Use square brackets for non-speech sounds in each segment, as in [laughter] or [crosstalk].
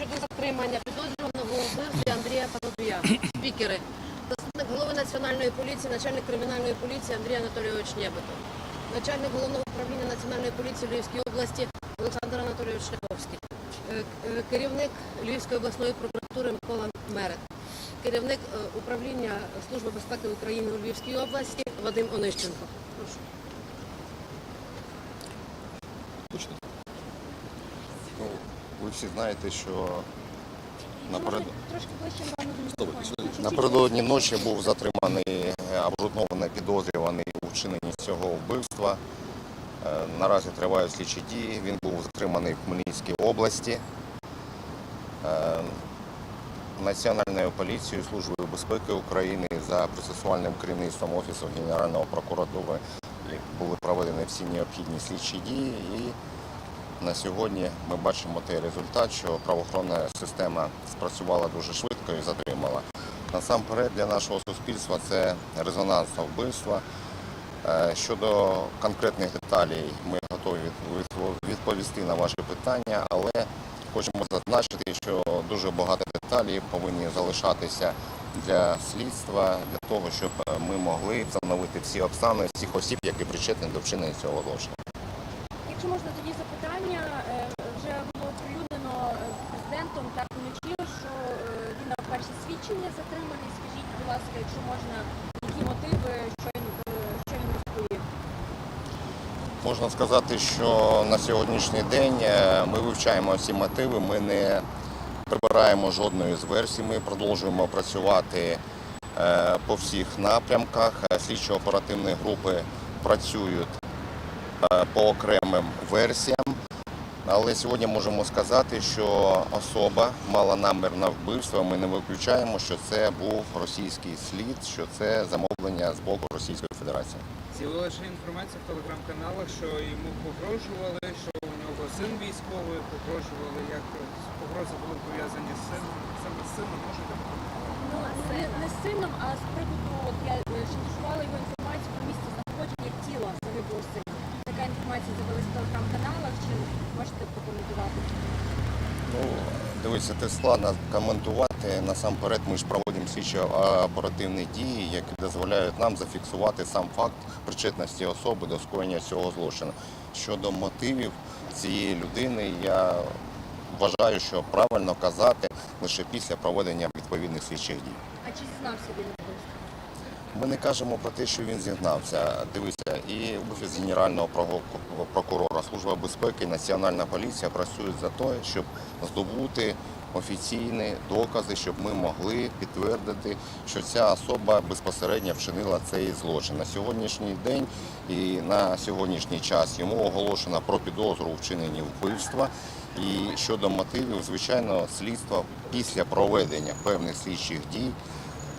щодо затримання підозрюваного вбивстві Андрія Парубія. [clears throat] Спікери. Заступник голови національної поліції, начальник кримінальної поліції Андрій Анатолійович Нєбетов. Начальник головного управління національної поліції Львівської області Олександр Анатолійович Шляховський. Е, е, Керівник Львівської обласної прокуратури Микола Мерет. Керівник е, управління Служби безпеки України у Львівській області Вадим Онищенко. Прошу. Ну, ви всі знаєте, що наперед... Трошки ближче вам до мікрофону. напередодні ночі був затриманий е, обґрунтований підозрюваний у вчиненні цього вбивства. Е, Наразі тривають слідчі дії. Він був затриманий в Хмельницькій області. Е, Національною поліцією Службою безпеки України за процесуальним керівництвом Офісу Генерального прокуратури були проведені всі необхідні слідчі дії і на сьогодні ми бачимо той результат, що правоохоронна система спрацювала дуже швидко і затримала. Насамперед для нашого суспільства це резонансне вбивство. Е, Щодо конкретних деталей ми готові відповісти на ваші питання, але хочемо зазначити, що дуже багато деталей повинні залишатися для слідства, для того, щоб е, ми могли встановити всі обставини всіх осіб, які причетні до вчинення цього злочину. Якщо можна тоді запитання, е, вже було оприлюднено е, президентом так вночі, що е, він дав перше свідчення затриманий. Скажіть, будь ласка, якщо можна, які мотиви, що він е, що він розповів? Можна сказати, що на сьогоднішній день е, ми вивчаємо всі мотиви, ми не прибираємо жодної з версій, ми продовжуємо працювати е, по всіх напрямках. Е, Слідчо-оперативні групи працюють по окремим версіям. Але сьогодні можемо сказати, що особа мала намір на вбивство. Ми не виключаємо, що це був російський слід, що це замовлення з боку Російської Федерації. З'явилася інформація в телеграм-каналах, що йому погрожували, що у нього син військовий, погрожували, як погрози були пов'язані з сином. Саме з сином можете Ну не, не з сином, а з приводу от я е, його інформацію про місце знаходження тіла загиблого сина. Така інформація з'явилася в телеграм-каналах. Чи можете прокоментувати? Ну, дивіться, це складно коментувати. Насамперед, ми ж проводимо слідчі а, оперативні дії, які дозволяють нам зафіксувати сам факт причетності особи до скоєння цього злочину. Щодо мотивів цієї людини, я вважаю, що правильно казати лише після проведення відповідних слідчих дій. А чи зізнався він? Ми не кажемо про те, що він зігнався. Дивіться, і офіс генерального прокурора, служба безпеки, національна поліція працюють за те, щоб здобути офіційні докази, щоб ми могли підтвердити, що ця особа безпосередньо вчинила цей злочин. На сьогоднішній день і на сьогоднішній час йому оголошено про підозру у вчиненні вбивства. І щодо мотивів, звичайно, слідство після проведення певних слідчих дій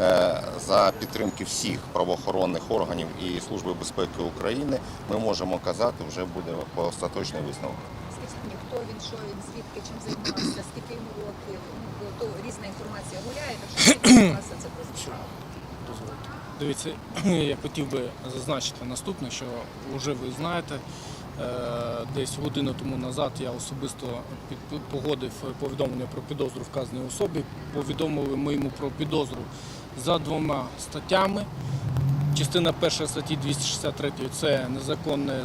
Е, за підтримки всіх правоохоронних органів і Служби безпеки України ми можемо казати, вже буде остаточний висновок. Хто він, що він, звідки, чим займався, скільки йому років, ну, то різна інформація гуляє, так що [coughs] скільки це прозвучало. дозвольте. Дивіться, [clears throat] я хотів би зазначити наступне, що вже ви знаєте, е, десь годину тому назад я особисто погодив повідомлення про підозру вказаній особі. Повідомили ми йому про підозру за двома статтями. Частина перша статті 263 це незаконне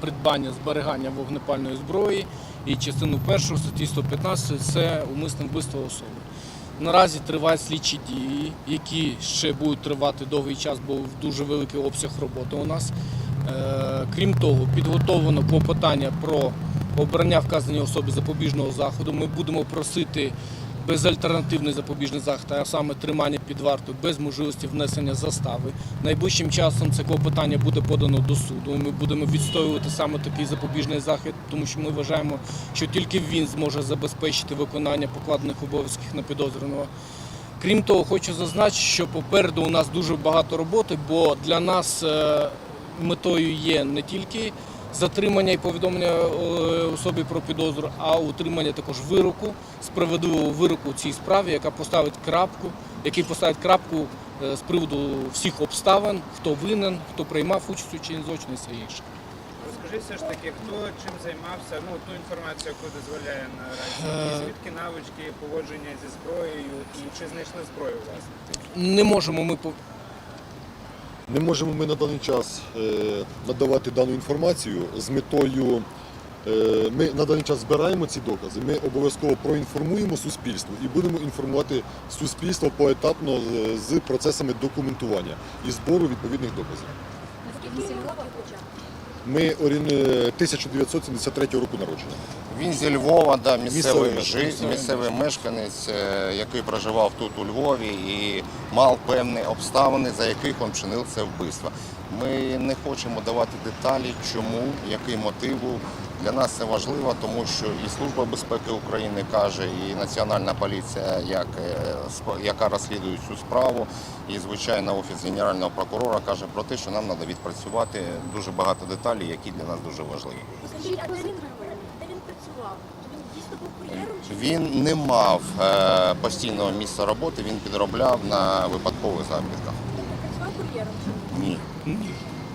придбання зберігання вогнепальної зброї. І частину першу статті 115 це умисне вбивство особи. Наразі тривають слідчі дії, які ще будуть тривати довгий час, бо дуже великий обсяг роботи у нас. Е, Крім того, підготовлено клопотання про обрання вказаної особи запобіжного заходу. Ми будемо просити безальтернативний запобіжний захід, а саме тримання під вартою без можливості внесення застави. Найближчим часом це клопотання буде подано до суду. Ми будемо відстоювати саме такий запобіжний захід, тому що ми вважаємо, що тільки він зможе забезпечити виконання покладених обов'язків на підозрюваного. Крім того, хочу зазначити, що попереду у нас дуже багато роботи, бо для нас е, метою є не тільки затримання і повідомлення е, особі про підозру, а утримання також вироку, справедливого вироку у цій справі, яка поставить крапку, який поставить крапку е, з приводу всіх обставин, хто винен, хто приймав участь у чині злочину і все інше. Скажи все ж таки, хто чим займався, ну ту інформацію, яку дозволяє наразі, звідки навички поводження зі зброєю, і чи знайшли зброю власне? Не можемо ми Не можемо ми на даний час е, надавати дану інформацію з метою. е, Ми на даний час збираємо ці докази. Ми обов'язково проінформуємо суспільство і будемо інформувати суспільство поетапно з- з процесами документування і збору відповідних доказів. Наскільки Львова хоча? Ми орієн- е, 1973 року народження. Він зі Львова, да, місцевий, Місцевий жит, місцевий мешканець, е, який проживав тут у Львові і мав певні обставини, за яких він вчинив це вбивство. Ми не хочемо давати деталі, чому, який мотив був. Для нас це важливо, тому що і Служба безпеки України каже, і Національна поліція, як, е, яка розслідує цю справу, і звичайно Офіс Генерального прокурора каже про те, що нам треба відпрацювати дуже багато деталей, які для нас дуже важливі. Скажіть, а де він, де він працював? Він не мав е, постійного місця роботи, він підробляв на випадкових заробітках. він працював кур'єром? чи ні? Ні. Як ви його затримали? Тобто, е,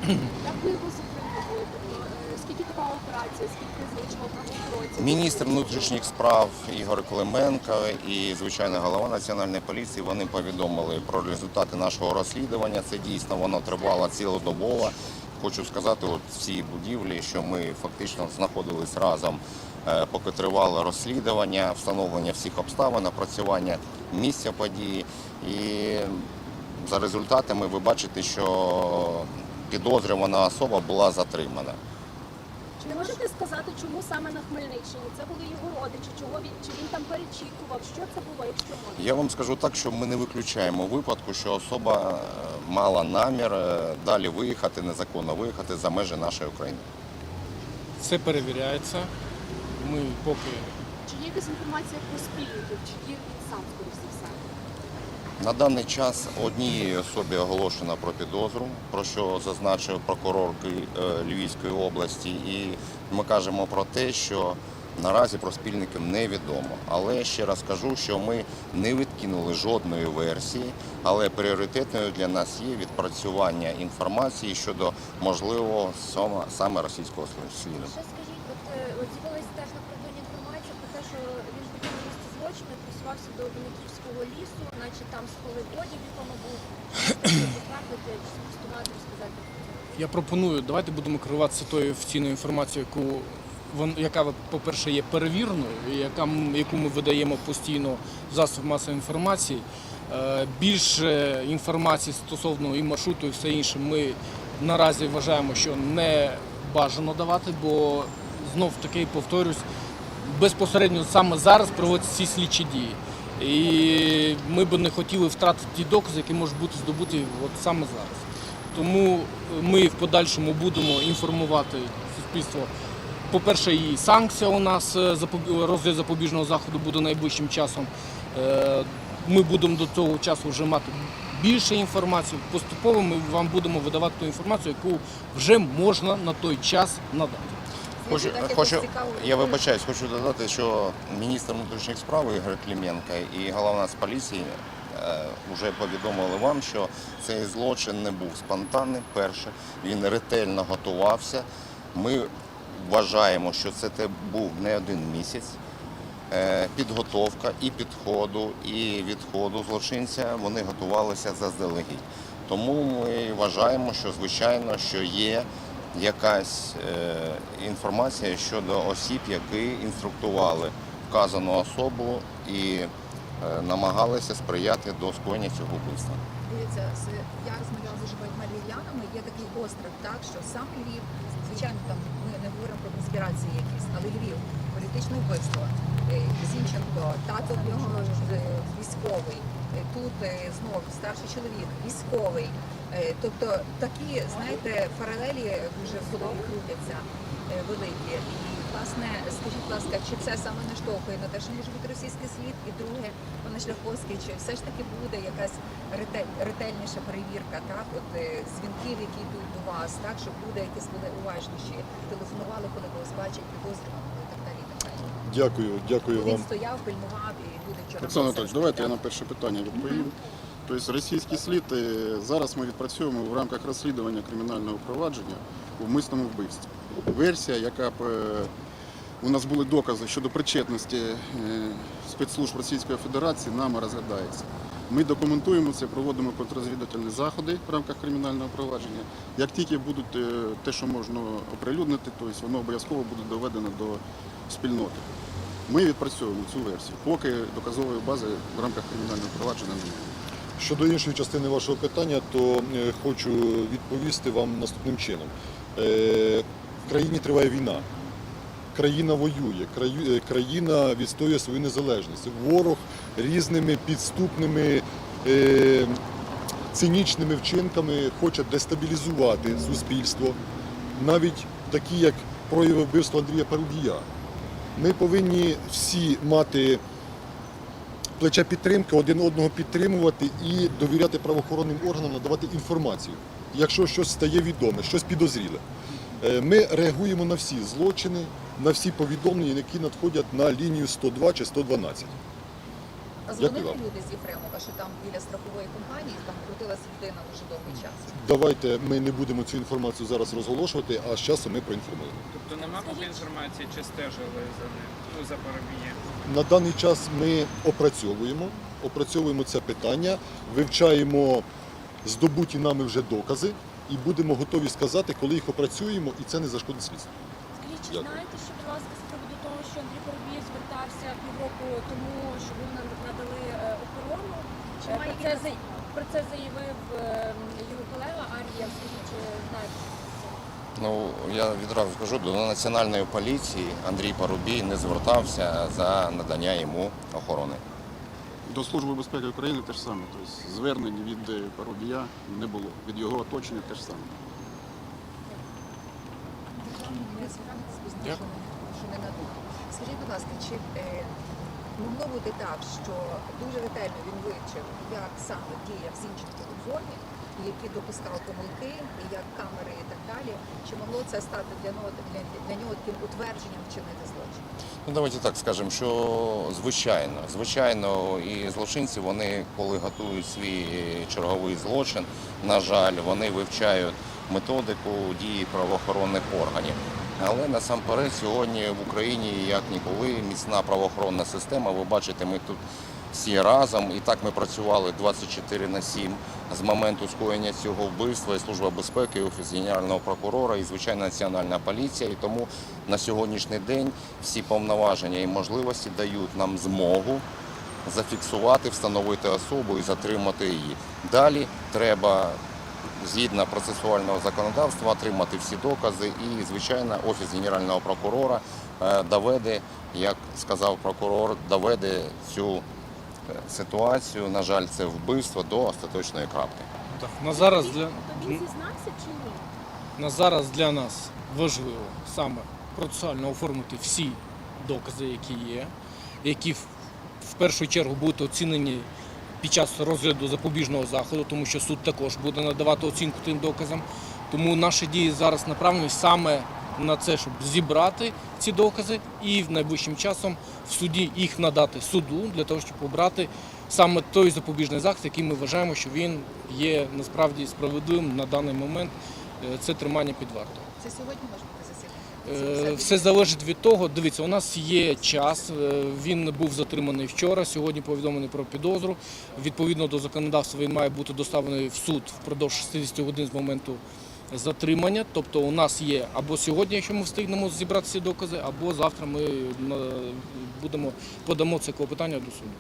скільки тривала операція, скільки залишило правоохоронців? Міністр внутрішніх справ Ігор Клименко і звичайно голова національної поліції вони повідомили про результати нашого розслідування. Це дійсно воно тривало цілодобово. Хочу сказати, от в цій будівлі, що ми фактично знаходились разом, е, поки тривало розслідування, встановлення всіх обставин, напрацювання місця події. І за результатами ви бачите, що підозрювана особа була затримана. Чи не можете сказати, чому саме на Хмельниччині? Це були його родичі, чого він, чи він там перечікував? Що це було, якщо можна? Я вам скажу так, що ми не виключаємо випадку, що особа е, мала намір е, далі виїхати, незаконно виїхати за межі нашої України. все перевіряється. Ми поки Чи є якась інформація про спільників, чи є він сам, скоріш за все? На даний час одній особі оголошено про підозру, про що зазначив прокурор е, Львівської області, і ми кажемо про те, що наразі про спільників невідомо. Але ще раз кажу, що ми не відкинули жодної версії, але пріоритетною для нас є відпрацювання інформації щодо можливого саме- російського сліду. Скажіть, от, е, з'явилася теж на інформація про те, що він хотів на місці злочину, просувався до Винниківського лісу, наче там спалив одяг, в якому був. Чи спростувати, розказати. я пропоную, давайте будемо керуватися тою офіційною інформацією, яку яка, по-перше, є перевірною, яка, яку ми видаємо постійно в засоб масової інформації. Е, Більше інформації стосовно і маршруту, і все інше ми наразі вважаємо, що не бажано давати, бо знов таки повторюсь, безпосередньо саме зараз проводяться ці слідчі дії. І ми б не хотіли втратити ті докази, які можуть бути здобуті от саме зараз. Тому ми в подальшому будемо інформувати суспільство. По-перше, і санкція у нас е, розгляд запобіжного заходу буде найближчим часом. Е, Ми будемо до цього часу вже мати більше інформації. Поступово ми вам будемо видавати ту інформацію, яку вже можна на той час надати. Хочу, хочу, я вибачаюсь, хочу додати, що міністр внутрішніх справ Ігор Клименко і голова Нацполіції е, вже повідомили вам, що цей злочин не був спонтанним. Перше, він ретельно готувався. Ми вважаємо, що це був не один місяць. Е, Підготовка і підходу, і відходу злочинця вони готувалися заздалегідь. Тому ми вважаємо, що звичайно, що є якась е, інформація щодо осіб, які інструктували вказану особу і е, намагалися сприяти до скоєння цього вбивства. Дивіться, я розмовляла дуже багатьма львів'янами, є такий остров, так, що сам Львів, звичайно, там ми не говоримо про конспірації якісь, але Львів, політичне вбивство, е, Зінченко, тато в нього військовий, тут знов старший чоловік, військовий. Е, Тобто такі, знаєте, паралелі дуже в голові крутяться е, великі. І, власне, скажіть, будь ласка, чи це саме наштовхує на те, що може бути російський слід? І друге, пане Шляховський, чи все ж таки буде якась ретель, ретельніша перевірка, так, от е, дзвінків, які йдуть до вас, так, щоб люди якісь були уважніші, телефонували, коли когось бачать, підозрюваного і так далі. І так далі. Дякую, дякую Він вам. стояв, пильнував і люди вчора. Олександр просили, Анатольович, давайте я на перше питання відповім. Тобто російський слід е, зараз ми відпрацьовуємо в рамках розслідування кримінального провадження у вмисному вбивстві. версія, яка б е, у нас були докази щодо причетності е, спецслужб Російської Федерації, нами розглядається. Ми документуємо це, проводимо контррозвідувальні заходи в рамках кримінального провадження. Як тільки будуть е, те, що можна оприлюднити, то воно обов'язково буде доведено до спільноти. Ми відпрацьовуємо цю версію, поки доказової бази в рамках кримінального провадження немає. Щодо іншої частини вашого питання, то е, хочу відповісти вам наступним чином. Е, В країні триває війна. Країна воює, е, країна відстоює свою незалежність. Ворог різними підступними цинічними вчинками хоче дестабілізувати суспільство, навіть такі, як прояви вбивства Андрія Парубія. Ми повинні всі мати плече підтримки, один одного підтримувати і довіряти правоохоронним органам, надавати інформацію, якщо щось стає відоме, щось підозріле. Е, Ми реагуємо на всі злочини, на всі повідомлення, які надходять на лінію 102 чи 112. А дзвонили люди з Єфремова, що там біля страхової компанії там крутилася людина дуже довгий час. Давайте ми не будемо цю інформацію зараз розголошувати, а з часом ми проінформуємо. Тобто нема поки інформації, чи стежили за ним, за Парубієм. На даний час ми опрацьовуємо, опрацьовуємо це питання, вивчаємо здобуті нами вже докази і будемо готові сказати, коли їх опрацюємо, і це не зашкодить слідству. Скажіть, чи Дякую. знаєте, що будь ласка, з приводу того, що Андрій Парубієв звертався півроку тому, що ви нам надали е, охорону? Чи Е, Про це, про це заявив е, його колега Арія. Скажіть, чи знаєте? Ну, я відразу скажу, до національної поліції Андрій Парубій не звертався за надання йому охорони. До Служби безпеки України те ж саме. Тобто звернень від Парубія не було. Від його оточення те ж саме. Скажіть, будь ласка, чи е, могло бути так, що дуже ретельно він вивчив, як саме діяв Зінченко у зоні, і які допускав помилки, як камери і так далі? Чи могло це стати для нього для, для нього таким утвердженням вчинити злочин? Ну, давайте так скажемо, що звичайно, звичайно, і злочинці, вони коли готують свій черговий злочин, на жаль, вони вивчають методику дії правоохоронних органів. Але насамперед сьогодні в Україні як ніколи міцна правоохоронна система. Ви бачите, ми тут всі разом, і так ми працювали 24 на 7 з моменту скоєння цього вбивства і Служба безпеки, і Офіс Генерального прокурора, і звичайно Національна поліція. І тому на сьогоднішній день всі повноваження і можливості дають нам змогу зафіксувати, встановити особу і затримати її. Далі треба згідно процесуального законодавства отримати всі докази і, звичайно, офіс генерального прокурора е, доведе, як сказав прокурор, доведе цю ситуацію. На жаль, це вбивство до остаточної крапки. Так, на зараз для він зізнався чи ні? на зараз для нас важливо саме процесуально оформити всі докази, які є, які в, в першу чергу будуть оцінені під час розгляду запобіжного заходу, тому що суд також буде надавати оцінку тим доказам. Тому наші дії зараз направлені саме на це, щоб зібрати ці докази і в найближчим часом в суді їх надати суду для того, щоб обрати саме той запобіжний захід, який ми вважаємо, що він є насправді справедливим на даний момент. Е, Це тримання під вартою. Це сьогодні може бути засідання? Е, Все залежить від того. Дивіться, у нас є час. е, Він був затриманий вчора. Сьогодні повідомлений про підозру. Відповідно до законодавства, він має бути доставлений в суд впродовж 60 годин з моменту затримання. Тобто, у нас є або сьогодні, якщо ми встигнемо зібрати ці докази, або завтра ми будемо подамо це клопотання до суду.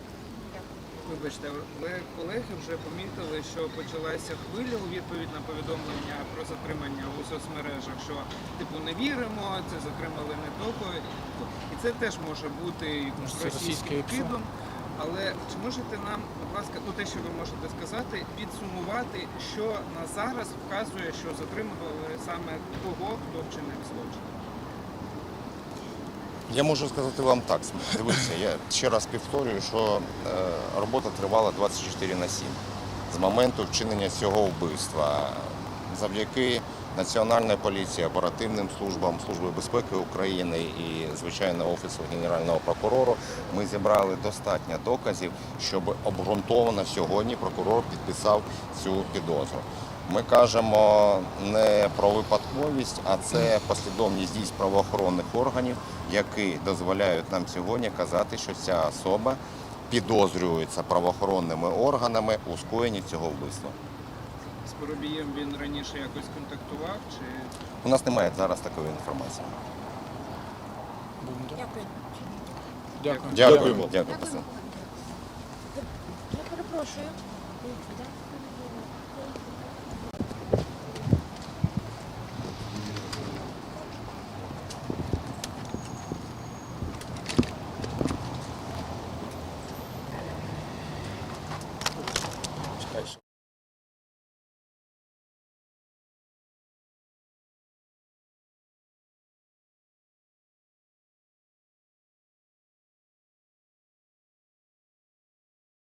Вибачте, ви колеги вже помітили, що почалася хвиля у відповідь на повідомлення про затримання у соцмережах, що типу не віримо, це затримали не того. І це теж може бути російським кидом. Але чи можете нам, будь ласка, ну те, що ви можете сказати, підсумувати, що на зараз вказує, що затримували саме того, хто вчинив злочин? Я можу сказати вам так. Дивіться, я ще раз повторюю, що е, робота тривала 24 на 7 з моменту вчинення цього вбивства. Завдяки Національній поліції, оперативним службам, Служби безпеки України і, звичайно, Офісу Генерального прокурора ми зібрали достатньо доказів, щоб обґрунтовано сьогодні прокурор підписав цю підозру. Ми кажемо не про випадковість, а це послідовність дій правоохоронних органів, які дозволяють нам сьогодні казати, що ця особа підозрюється правоохоронними органами у скоєнні цього вбивства. З він раніше якось контактував чи У нас немає зараз такої інформації. Дякую. Дякую. Дякую. Дякуємо. Дякую. Василь. Я перепрошую.